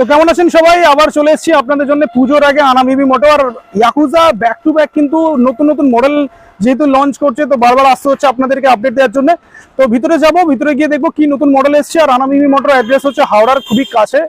তো কেমন আছেন সবাই? আবার চলে এসেছি আপনাদের জন্য পুজোর আগে আনামিবি মোটো। আর ইয়াকুজা ব্যাক টু ব্যাক কিন্তু নতুন নতুন মডেল যেহেতু লঞ্চ করছে তো বারবার আসতে হচ্ছে আপনাদেরকে আপডেট দেওয়ার জন্য। তো ভিতরে যাব ভিতরে গিয়ে দেখব কি নতুন মডেল এসছে। আর আনামিবি মোটর অ্যাড্রেস হচ্ছে হাওড়ার খুবই কাছে।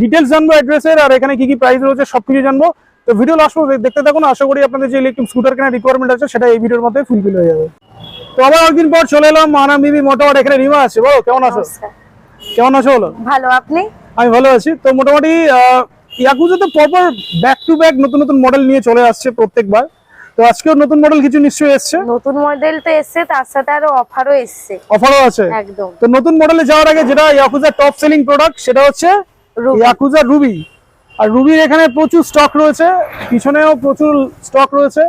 ডিটেলস জানব অ্যাড্রেসের আর এখানে কি কি প্রাইস রয়েছে সব কিছু জানব। তো ভিডিও লাস্ট দেখতে থাকুন আশা করি আপনাদের যে ইলেকট্রিক স্কুটার কেনার রিকোয়ারমেন্ট আছে সেটা এই ভিডিওর মধ্যে ফুলফিল হয়ে যাবে। তো আবার একদিন পর চলে এলাম আনামিবি মোটর এখানে রিমা আছে। বলো কেমন আছো? কেমন আছো বলো? ভালো আপনি? আমি ভালো আছি। তো মোটামুটি ইয়াকুজাতে পরপর ব্যাক টু ব্যাক নতুন নতুন মডেল নিয়ে চলে আসছে প্রত্যেকবার। তো আজকেও নতুন মডেল কিছু নিশ্চয়ই এসছে? নতুন মডেল তো এসছে তার সাথে আরও অফারও এসছে। অফারও আছে? একদম। তো নতুন মডেলে যাওয়ার আগে যেটা ইয়াকুজার টপ সেলিং প্রোডাক্ট সেটা হচ্ছে। ইয়াকুজা রুবি আর রুবির এখানে প্রচুর স্টক রয়েছে পিছনেও প্রচুর স্টক রয়েছে।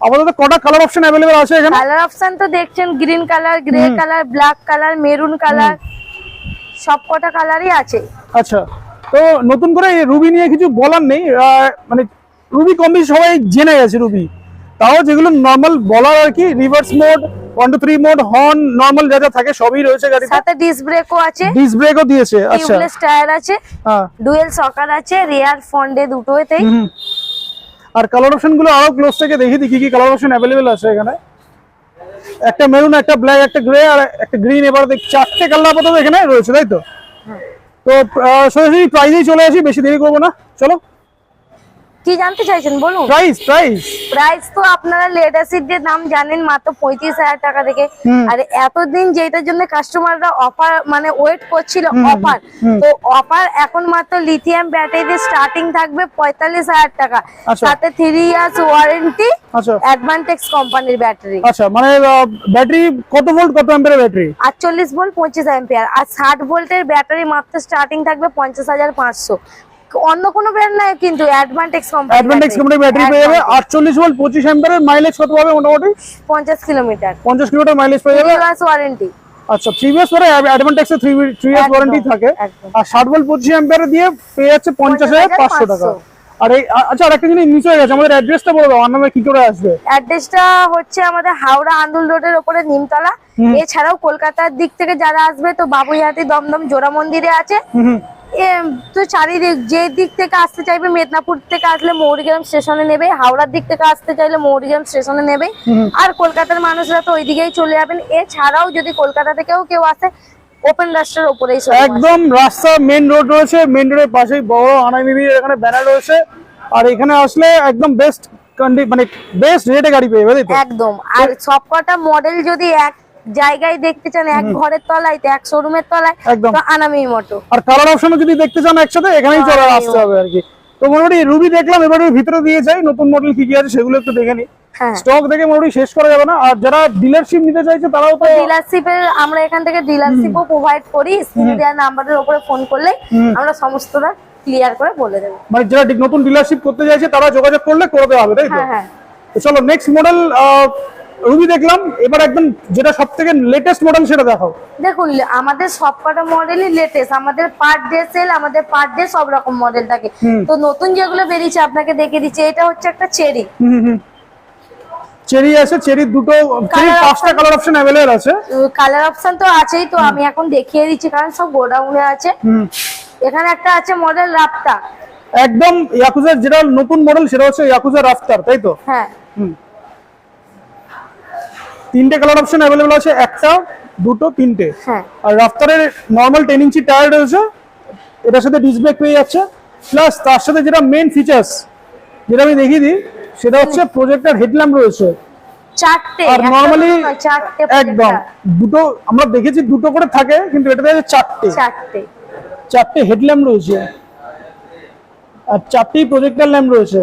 আপাতত কটা কালার অপশন অ্যাভেলেবেল আছে এখানে? কালার অপশন তো দেখছেন green colour grey colour black colour maroon colour সব কটা কালারই আছে। আচ্ছা তো নতুন করে রুবি নিয়ে কিছু বলার নেই মানে রুবি কম বেশি সবাই জেনে গেছে রুবি। তাও যেগুলো নর্মাল বলার আর কি reverse mode one two three mode horn normal যা যা থাকে সবই রয়েছে গাড়িতে। সাথে ডিস ব্রেকও আছে ডিস ব্রেকও দিয়েছে আচ্ছা। টিউবলেস টায়ার আছে হ্যাঁ। ডুয়েল সকার আছে রিয়ার ফন্ডে দুটোতেই। আর কালার অপশনগুলো আরও ক্লোজ থেকে দেখি দিই কি কি কালার অপশন অ্যাভেলেবেল আছে এখানে। একটা মেরুন একটা ব্ল্যাক একটা গ্রে আর একটা গ্রিন এবার দেখ চারটে কালার আপাতত এখানে রয়েছে তাই তো? তো আহ, সরাসরি প্রাইজেই চলে আসি বেশি দেরি করব না। চলো। কি জানতে চাইছেন বলুন। প্রাইস প্রাইস প্রাইস তো আপনারা লেটাসির যে দাম জানেন মাত্র পঁয়ত্রিশ হাজার টাকা থেকে। আর এতদিন যেটার জন্য কাস্টমাররা অফার মানে ওয়েট করছিল অফার তো অফার এখন মাত্র লিথিয়াম ব্যাটারি স্টার্টিং থাকবে পঁয়তাল্লিশ হাজার টাকা। সাথে থ্রি ইয়ার্স ওয়ারেন্টি আচ্ছা। অ্যাডভান্টেক্স কোম্পানির ব্যাটারি আচ্ছা মানে ব্যাটারি কত ভোল্ট কত অ্যাম্পিয়ারের ব্যাটারি আটচল্লিশ ভোল্ট পঁচিশ অ্যাম্পিয়ার আর ষাট ভোল্টের ব্যাটারি মাত্র স্টার্টিং থাকবে পঞ্চাশ হাজার পাঁচশো। অন্য কোনো ব্র্যান্ড নয় কিন্তু Advantex company Advantex company battery পেয়ে যাবে। আটচল্লিশ ভোল্ট পঁচিশ অ্যাম্পিয়ারের মাইলেজ কত পাবে মোটামুটি? পঞ্চাশ কিলোমিটার পঞ্চাশ কিলোমিটার মাইলেজ পেয়ে যাবে? ওয়ারেন্টি আচ্ছা প্রিভিয়াস পরে অ্যাডভান্টেক্সে থ্রি থ্রি ইয়ার্স ওয়ারেন্টি থাকে। আর ষাট ভোল্ট পঁচিশ অ্যাম্পিয়ার দিয়ে পেয়ে যাচ্ছে পঞ্চাশ হাজার পাঁচশো টাকা। আর এই আচ্ছা আর একটা জিনিস মিস হয়ে গেছে আমাদের অ্যাড্রেসটা বলে দাও আমার নামে কি করে আসবে? অ্যাড্রেসটা হচ্ছে আমাদের হাওড়া আন্দুল রোডের ওপরে নিমতলা। এছাড়াও কলকাতার দিক থেকে যারা আসবে তো বাবুইহাটি দমদম জোড়া মন্দিরে আছে। তো চারিদিক যে দিক থেকে আসতে চাইবে মেদিনীপুর থেকে আসলে মৌরিগ্রাম স্টেশনে নেবে হাওড়ার দিক থেকে আসতে চাইলে মৌরিগ্রাম স্টেশনে নেবে। আর কলকাতার মানুষরা তো ওই দিকেই চলে যাবেন। এছাড়াও যদি কলকাতা থেকেও কেউ আসে ওপেন রাস্তার ওপরেই একদম রাস্তা মেন রোড রয়েছে মেন রোডের পাশেই বড় আনামিবি এখানে ব্যানার রয়েছে। আর এখানে আসলে একদম বেস্ট মানে বেস্ট রেটে গাড়ি পেয়ে যাবে একদম। আর সবকটা মডেল যদি এক জায়গায় দেখতে চান এক ঘরের তলায় তো এক শোরুমের তলায়। তো আনামি মোটো। আর কালার অপশনও যদি দেখতে চান একসাথে এখানেই চলে হ্যাঁ, আসতে হবে আর কি তো মোটামুটি রুবি দেখলাম এবারে ভিতরে দিয়ে যাই নতুন মডেল কি কি আছে সেগুলো একটু দেখে নি হ্যাঁ। স্টক দেখে মোটামুটি শেষ করা যাবে না। আর যারা ডিলারশিপ নিতে চাইছে তারাও তো ডিলারশিপের আমরা এখান থেকে ডিলারশিপও প্রোভাইড করি। স্ক্রিনে দেওয়া নাম্বারের উপরে ফোন করলে আমরা সমস্তটা ক্লিয়ার করে বলে দেবো। মানে যারা নতুন ডিলারশিপ করতে চাইছে তারা যোগাযোগ করলে করে দেওয়া হবে তাই তো? হ্যাঁ হ্যাঁ। তো চলো নেক্সট মডেল রুবি দেখলাম এবার একদম যেটা সব থেকে লেটেস্ট মডেল সেটা দেখাও। দেখুন আমাদের সবকটা মডেলই লেটেস্ট আমাদের পার ডে সেল আমাদের পার ডে সব রকম মডেল থাকে। তো নতুন যেগুলো বেরিয়েছে আপনাকে দেখে দিচ্ছে এটা হচ্ছে একটা চেরি চেরি আছে চেরির দুটো Colour পাঁচটা কালার অপশন অ্যাভেলেবল আছে। কালার অপশন তো আছেই তো আমি এখন দেখিয়ে দিচ্ছি কারণ সব গোডাউনে আছে। এখানে একটা আছে মডেল রাপ্তা একদম ইয়াকুজার যেটা নতুন মডেল সেটা হচ্ছে ইয়াকুজা রাফতার তাই তো? হ্যাঁ। হুম। তিনটে কালার অপশন অ্যাভেলেবল আছে একটা দুটো তিনটে। হ্যাঁ। আর রাফতারের নর্মাল টেন ইঞ্চি টায়ার রয়েছে এটার সাথে ডিসপ্লে পেয়ে যাচ্ছে। প্লাস তার সাথে যেটা মেন ফিচার্স যেটা আমি দেখিয়ে দিই সেটা হচ্ছে প্রজেক্টার হেডল্যাম্প রয়েছে। চারটে আর নর্মালি চারটে একদম দুটো আমরা দেখেছি দুটো করে থাকে কিন্তু এটাতে আছে চারটে। চারটে। চারটে হেডল্যাম্প রয়েছে। আর চারটেই প্রজেক্টার ল্যাম্প রয়েছে।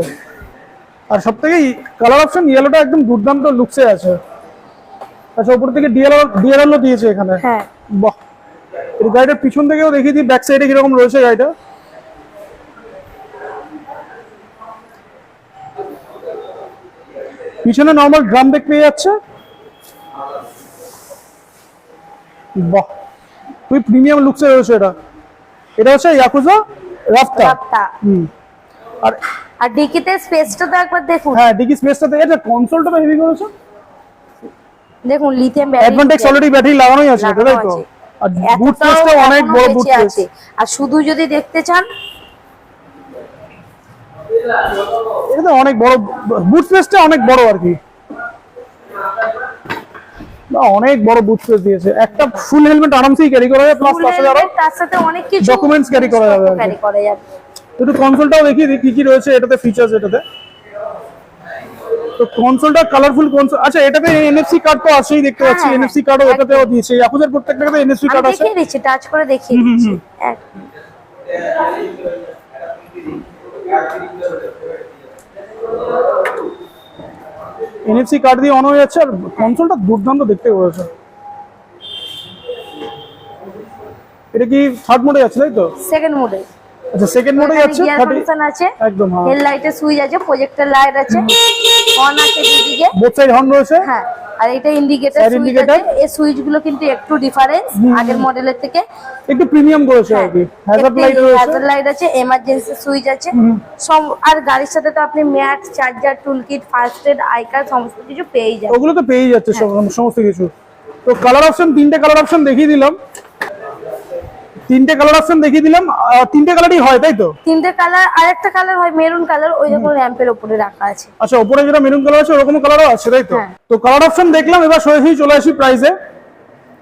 আর সব থেকে কালার অপশন ইয়েলোটা একদম দুর্দান্ত লুকসে আছে। আচ্ছা উপর থেকে ডিএলআর ডিএলআরও দিয়েছে এখানে। হ্যাঁ। বাহ। এই গাড়িটার পিছন থেকেও দেখিয়ে দিই ব্যাক সাইডে কীরকম রয়েছে গাড়িটা। পিছনে নর্মাল ড্রাম ব্রেক পেয়ে যাচ্ছে। বাহ। তুই প্রিমিয়াম লুকসে রয়েছে এটা। এটা হচ্ছে ইয়াকুজা রাফতা হুম। আর আর ডিকিতে স্পেসটা তো একবার দেখুন। হ্যাঁ ডিকি স্পেসটাতে এটা কনসোলটা তো হেভি করেছে। দেখুন lithium battery Advantex already battery লাগানোই আছে তাই তো আর বুট স্পেসটা অনেক বড় বুট আছে। আর শুধু যদি দেখতে চান এটা অনেক বড় বুট স্পেসটা অনেক বড় আর কি। না, অনেক বড় বুট স্পেস দিয়েছে। একটা ফুল হেলমেট আরামসেই ক্যারি করা যায় প্লাস সাথে আরও তার সাথে অনেক কিছু documents carry করা যাবে ক্যারি করা যাবে। একটু কনসোলটাও দেখিয়ে দিই কি কি রয়েছে এটাতে ফিচার্স এটাতে। তো কনসোলটা কালারফুল কনসোল আচ্ছা এটাতে এনএফসি কার্ড তো আছেই দেখতে পাচ্ছি। হ্যাঁ, এনএফসি কার্ডও এটাতেও দিয়েছে। ইয়াকুজের প্রত্যেকটাতে এনএফসি কার্ড আছে। দেখিয়ে দিচ্ছি টাচ করে দেখিয়ে দিচ্ছি। এনএফসি কার্ড দিয়ে অন হয়ে যাচ্ছে আর কনসোলটা দুর্দান্ত দেখতে হয়েছে এটা কি থার্ড মোডে আছে তাই তো? সেকেন্ড মোডে আচ্ছা সেকেন্ড মোডে গিয়ার ফাংশন আছে একদম হ্যাঁ। হেড লাইটের সুইচ আছে প্রজেক্টর লাইট আছে অন আছে দুদিকে। বোথ সাইড হর্ন রয়েছে? হ্যাঁ আর এটা ইন্ডিকেটর সুইচ আছে এই সুইচগুলো কিন্তু একটু ডিফারেন্স আগের মডেলের থেকে। একটু প্রিমিয়াম করেছে আর কি। হ্যাজার্ড লাইট রয়েছে? হ্যাজার লাইট আছে এমার্জেন্সি সুইচ আছে। সব আর গাড়ির সাথে তো আপনি mat charger toolkit first aid I card সমস্ত কিছু পেয়ে যাবেন। ওগুলো তো পেয়ে যাচ্ছে সমস্ত কিছু। তো কালার অপশন তিনটে কালার অপশন দেখিয়ে দিলাম। তিনটে কালার অপশন দেখিয়ে দিলাম তিনটে কালারই হয় তাই তো? তিনটে কালার আরেকটা কালার হয় মেরুন কালার ওই রকম র্যাম্পের উপরে রাখা আছে। আচ্ছা উপরে যেটা মেরুন কালার আছে ওরকম কালারও আছে তাই তো? হ্যাঁ। তো কালার অপশন দেখলাম এবার সরাসরি চলে আসি প্রাইসে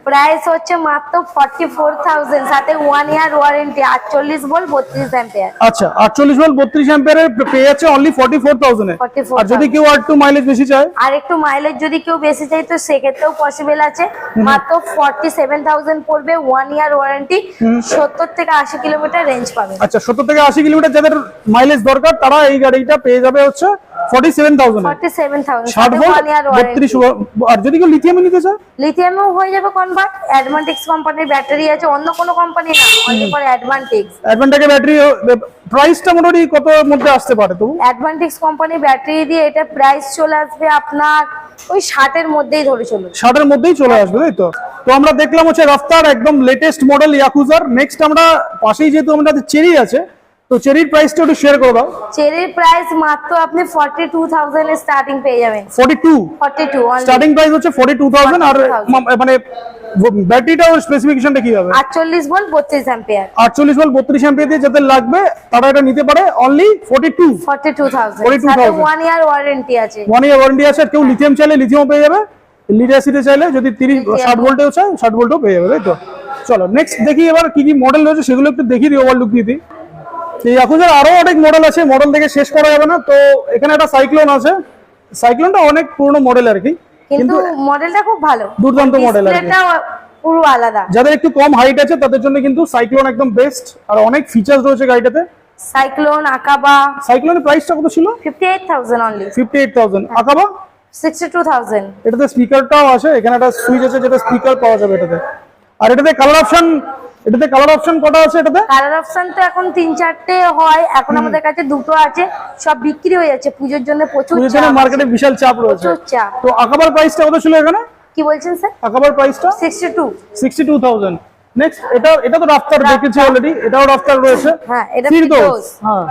প্রাইস হচ্ছে মাত্র ফর্টি ফোর থাউজেন্ড সাথে ওয়ান ইয়ার ওয়ারেন্টি আটচল্লিশ বল বত্রিশ অ্যাম্পিয়ার আচ্ছা আটচল্লিশ ভোল্ট বত্রিশ অ্যাম্পিয়ারে পেয়ে যাচ্ছে অনলি ফর্টি ফোর থাউজেন্ড 44,000 আর যদি কেউ আর একটু মাইলেজ বেশি চায়? আর একটু মাইলেজ যদি কেউ বেশি চায় তো সেক্ষেত্রেও পসিবল আছে। মাত্র ফর্টি সেভেন থাউজেন্ড পড়বে ওয়ান ইয়ার ওয়ারেন্টি সত্তর থেকে আশি কিলোমিটার রেঞ্জ পাবে। আচ্ছা সত্তর থেকে আশি কিলোমিটার যাদের মাইলেজ দরকার তারা এই গাড়িটা পেয়ে যাবে হচ্ছে ভোল্ট আর যদি কেউ লিথিয়ামে নিতে চায়? লিথিয়ামেও হয়ে যাবে কনভার্ট অ্যাডভান্টিক্স কোম্পানির ব্যাটারি আছে অন্য কোনো কোম্পানি না অনলি ফর অ্যাডভান্টিক্স ব্যাটারি প্রাইসটা মোটামুটি কত মধ্যে আসতে পারে তবু? অ্যাডভান্টিক্স কোম্পানির ব্যাটারি দিয়ে এটা প্রাইস চলে আসবে আপনার ওই ষাটের মধ্যেই ধরে চলুন। মধ্যেই চলে আসবে তাই তো? তো আমরা দেখলাম হচ্ছে রাফতার একদম লেটেস্ট মডেল ইয়াকুজার নেক্সট আমরা পাশেই যেহেতু আমাদের চেরি আছে তো চেরির প্রাইসটা একটু শেয়ার করে দাও। চেরির প্রাইস মাত্র আপনি ফর্টি টু থাউজেন্ড স্টার্টিং পেয়ে যাবেন। Forty two forty two starting price হচ্ছে ফর্টি টু থাউজেন্ড আর 42,000 মা- মানে ব্যাটারিটা স্পেসিফিকেশনটা কি হবে? আটচল্লিশ ভোল্ট বত্রিশ অ্যাম্পিয়ার আটচল্লিশ ভোল্ট বত্রিশ এমপি দিয়ে যাদের লাগবে তারা এটা নিতে পারে only forty two forty two thousand 42,000 one year warranty আছে। ওয়ান ইয়ার ওয়ারেন্টি আছে কেউ লিথিয়াম চাইলে লিথিয়াম পেয়ে যাবে। লিড অ্যাসিডে চাইলে যদি তিরিশ Lithium। ষাট ভোল্টেও চাই ষাট ভোল্টও পেয়ে যাবে তাই তো? চলো নেক্সট দেখি এবার কি কি মডেল রয়েছে সেগুলো একটু দেখি দিই ওভারলুক দিয়ে দিই। এই এখুজের আরও অনেক মডেল আছে মডেল দেখে শেষ করা যাবে না। তো এখানে একটা সাইক্লোন আছে। সাইক্লোনটা অনেক পুরনো মডেল আর কি। কিন্তু মডেলটা খুব ভালো। দুর্দান্ত model আর কি। পুরো আলাদা। যাদের একটু কম হাইট আছে তাদের জন্য কিন্তু সাইক্লোন একদম বেস্ট আর অনেক ফিচার্স রয়েছে গাড়িটাতে। সাইক্লোন আকাবা সাইক্লোনের প্রাইসটা কত ছিল? Fifty eight thousand only fifty eight thousand আঁকাবা sixty two thousand এটাতে স্পিকারটাও আছে। এখানে একটা সুইচ আছে যেটা স্পিকার পাওয়া যাবে এটাতে। আর এটাতে কালার অপশন এটাতে কালার অপশন কটা আছে এটাতে? কালার অপশন তো এখন তিন চারটে হয়। এখন আমাদের কাছে দুটো আছে। সব বিক্রি হয়ে যাচ্ছে। পুজোর জন্য প্রচুর চাপ। মার্কেটে বিশাল চাপ রয়েছে। চাপ। তো আকাবার প্রাইসটা কত ছিল এখানে? কি বলছেন স্যার আকাবার প্রাইসটা sixty two sixty two thousand next এটা এটা তো রাফতার। দেখেছি অলরেডি এটাও রাফতার রয়েছে। হ্যাঁ, এটা ফিরদৌস। হ্যাঁ।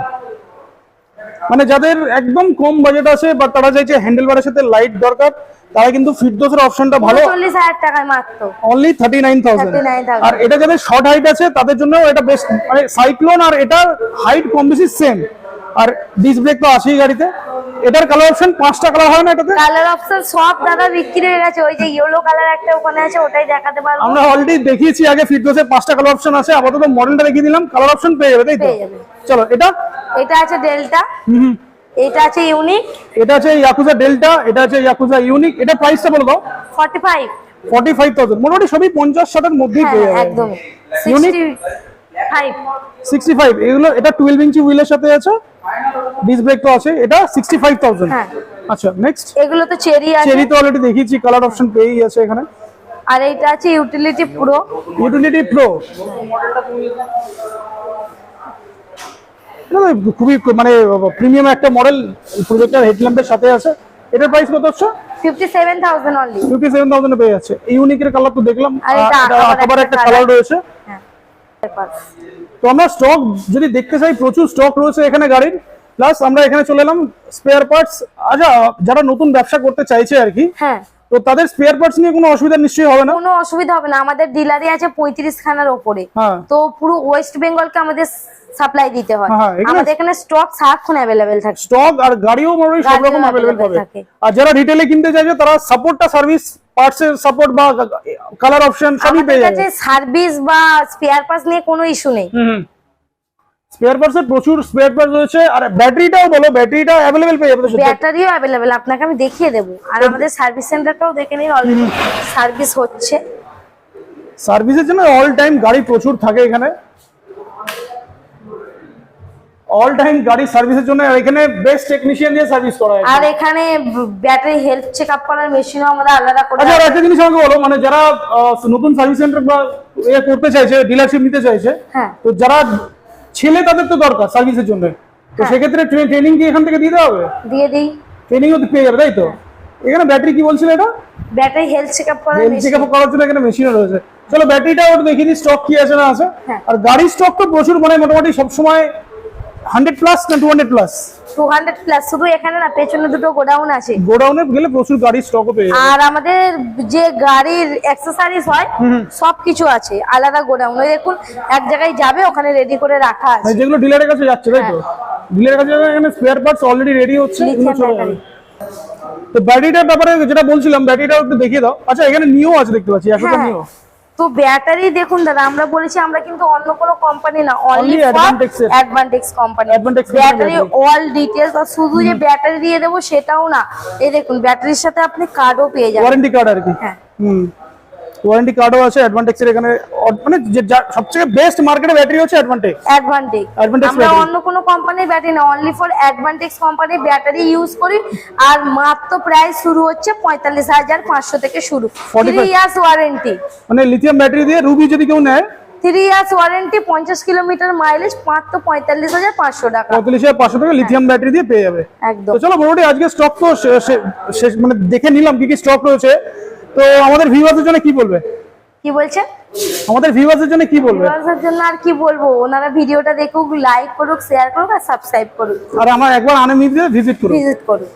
মানে যাদের একদম কম বাজেট আছে বা তারা চাইছে হ্যান্ডেল বারের সাথে লাইট দরকার তারা কিন্তু ফিরদোসের অপশনটা ভালো। চল্লিশ হাজার টাকায় মাত্র। অনলি থার্টি নাইন থাউজেন্ড 39,000 আর এটা যাদের শর্ট হাইট আছে তাদের জন্য এটা বেস্ট মানে সাইক্লোন আর এটার হাইট কম বেশি সেম আর ডিস ব্রেক তো আছেই গাড়িতে। এটার কালার অপশন পাঁচটা কালার হয় না এটাতে? কালার অপশন সব দাদা বিক্রি হয়ে গেছে। ওই যে ইয়েলো কালার একটা ওখানে আছে ওটাই দেখাতে পারব। আমরা অলরেডি দেখিয়েছি আগে ফিটনেসের পাঁচটা কালার অপশন আছে। আপাতত মডেলটা দেখিয়ে দিলাম। কালার অপশন পেয়ে যাবে তাই তো? চলো এটা? এটা আছে ডেল্টা এটা আছে ইউনিক। এটা আছে ইয়াকুজা ডেল্টা এটা আছে ইয়াকুজা ইউনিক এটা প্রাইসটা বলে দাও forty five forty five thousand মোটামুটি সবই পঞ্চাশ ষাটের মধ্যেই হ্যাঁ পেয়ে যাবে একদম। Unique sixty five sixty five এগুলো এটা টুয়েলভ ইঞ্চি হুইলের সাথে আছে। ডিস ব্রেক তো আছে। এটা সিক্সটি ফাইভ থাউজেন্ড হ্যাঁ। আচ্ছা নেক্সট এগুলো তো চেরি আছে। চেরি তো অলরেডি দেখিয়েছি কালার অপশন পেয়েই আছে এখানে। আর এইটা আছে ইউটিলিটি প্রো ইউটিলিটি প্রো খুবই মানে প্রিমিয়াম একটা মডেল প্রজেক্টর হেডল্যাম্পের সাথে আছে। এটার প্রাইস কত হচ্ছে? Fifty seven thousand only fifty seven পেয়ে যাচ্ছে। ইউনিকের কালার তো দেখলাম। আর এটা একটা কালার রয়েছে। হ্যাঁ তো আমরা স্টক যদি দেখতে চাই প্রচুর স্টক রয়েছে এখানে গাড়ির। প্লাস আমরা এখানে চলে এলাম স্পেয়ার পার্টস আচ্ছা যারা নতুন ব্যবসা করতে চাইছে আর কি হ্যাঁ। তো তাদের স্পেয়ার পার্টস নিয়ে কোনো অসুবিধা নিশ্চয়ই হবে না? কোনো অসুবিধা হবে না। আমাদের ডিলারই আছে পঁয়ত্রিশ খানার ওপরে। হ্যাঁ। তো পুরো ওয়েস্ট বেঙ্গলকে আমাদের সাপ্লাই দিতে হয়। হ্যাঁ, আমাদের এখানে স্টক সারাক্ষণ অ্যাভেলেবেল থাকে। স্টক আর গাড়িও মোটামুটি সব রকম অ্যাভেলেবেল পাবে। থাকে। আর যারা রিটেলে কিনতে চাইছে তারা সাপোর্টটা সার্ভিস পার্টসের সাপোর্ট বা কালার অপশন সবই পেয়ে যাবে। সার্ভিস বা স্পেয়ার পার্টস নিয়ে কোনো ইস্যু নেই। স্পেয়ার পার্টসের প্রচুর স্পেয়ার পার্টস রয়েছে আর ব্যাটারিটাও বলো ব্যাটারিটা অ্যাভেলেবেল পেয়ে যাবে তো ব্যাটারিও অ্যাভেলেবেল আপনাকে আমি দেখিয়ে দেবো। আর আমাদের সার্ভিস সেন্টারটাও দেখে নিন অলরেডি সার্ভিস হচ্ছে। সার্ভিসের জন্য অল টাইম গাড়ি প্রচুর থাকে এখানে। অল টাইম গাড়ি সার্ভিসের জন্য এখানে বেস্ট টেকনিশিয়ান দিয়ে সার্ভিস করা হয় আর এখানে ব্যাটারি হেলথ চেক আপ করার মেশিনও আমরা আলাদা করে আচ্ছা একটা জিনিস আমাকে বলো মানে যারা নতুন সার্ভিস সেন্টার বা ইয়ে করতে চাইছে ডিলারশিপ নিতে চাইছে হ্যাঁ। তো যারা ছেলে তাদের তো দরকার সার্ভিসের জন্য। তো হ্যাঁ। সেক্ষেত্রে ট্রেনিং কি এখান থেকে দিতে হবে? দিয়ে দিই। ট্রেনিংও পেয়ে যাবে তাই তো? এখানে ব্যাটারি কি বলছিল এটা? ব্যাটারি হেলথ চেক আপ করার চেক মেশিন আপ করার জন্য এখানে মেশিনও রয়েছে। চলো ব্যাটারিটা ওটা দিই স্টক কি আছে না আছে। হ্যাঁ। আর গাড়ির স্টক তো প্রচুর মানে মোটামুটি সবসময় হান্ড্রেড প্লাস না two hundred plus? Two hundred plus শুধু এখানে না পেছনে দুটো গোডাউন আছে। গোডাউনে গেলে প্রচুর গাড়ির স্টকও পেয়ে যাবে। আর আমাদের যে গাড়ির অ্যাক্সেসরিজ হয় সবকিছু আছে আলাদা গোডাউন। ওই দেখুন এক জায়গায় যাবে ওখানে রেডি করে রাখা আছে। মানে যেগুলো ডিলারের কাছে যাচ্ছে তাই তো? ডিলারের কাছে এখানে স্পেয়ার পার্টস অলরেডি রেডি হচ্ছে এগুলো লিথিয়াম চলে যাবে। তো ব্যাটারিটার ব্যাপারে যেটা বলছিলাম ব্যাটারিটাও একটু দেখিয়ে দাও। আচ্ছা এখানে নিও আছে দেখতে পাচ্ছি একশো হ্যাঁ। নিও তো ব্যাটারি দেখুন দাদা আমরা বলেছি আমরা কিন্তু অন্য কোনো কোম্পানি না only Advantex company battery all details আর শুধু যে ব্যাটারি দিয়ে দেবো সেটাও না। এই দেখুন ব্যাটারির সাথে আপনি কার্ডও পেয়ে যাবেন। ওয়ারেন্টি কার্ড আর কি। হ্যাঁ। হুম। ওয়ারেন্টি কার্ডও আছে অ্যাডভান্টেক্সের এখানে মানে যে সবথেকে বেস্ট মার্কেটে ব্যাটারি হচ্ছে অ্যাডভান্টেক্স অ্যাডভান্টেজ Advantex আমরা অন্য কোনো কোম্পানির ব্যাটারি না অনলি ফর অ্যাডভান্টেজ কোম্পানির ব্যাটারি ইউজ করি। আর মাত্র প্রাইস শুরু হচ্ছে পঁয়তাল্লিশ হাজার পাঁচশো থেকে শুরু। 45 থ্রি ইয়ার্স ওয়ারেন্টি মানে লিথিয়াম ব্যাটারি দিয়ে রুবি যদি কেউ নেয় থ্রি ইয়ার্স ওয়ারেন্টি পঞ্চাশ কিলোমিটার মাইলেজ মাত্র পঁয়তাল্লিশ হাজার পাঁচশো টাকা। পঁয়তাল্লিশ হাজার পাঁচশো টাকা লিথিয়াম ব্যাটারি দিয়ে পেয়ে যাবে। একদম। তো চলো মোটামুটি আজকে স্টক তো মানে দেখে নিলাম কি কি স্টক রয়েছে। তো আমাদের ভিউয়ার্সের জন্য কি বলবে? কি বলছে আমাদের ভিউয়ার্সের জন্য কি বলবে? ভিউয়ার্সের জন্য আর কি বলব? ওনারা ভিডিওটা দেখুক লাইক করুক শেয়ার করুক আর সাবস্ক্রাইব করুক। আর আমার একবার আনন্দিতে ভিজিট করুন ভিজিট করুক।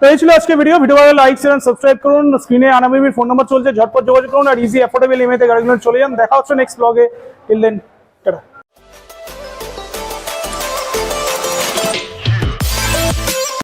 তো এই ছিল আজকে ভিডিও ভিডিও ভালো লাইক শেয়ার সাবস্ক্রাইব করুন। স্ক্রিনে আনামিমির ফোন নাম্বার চলছে ঝটপট যোগাযোগ করুন আর ইজি অ্যাফোর্ডেবল ইমেতে গাড়িগুলো চলে যান। দেখা হচ্ছে নেক্সট ব্লগে টিল দেন টাটা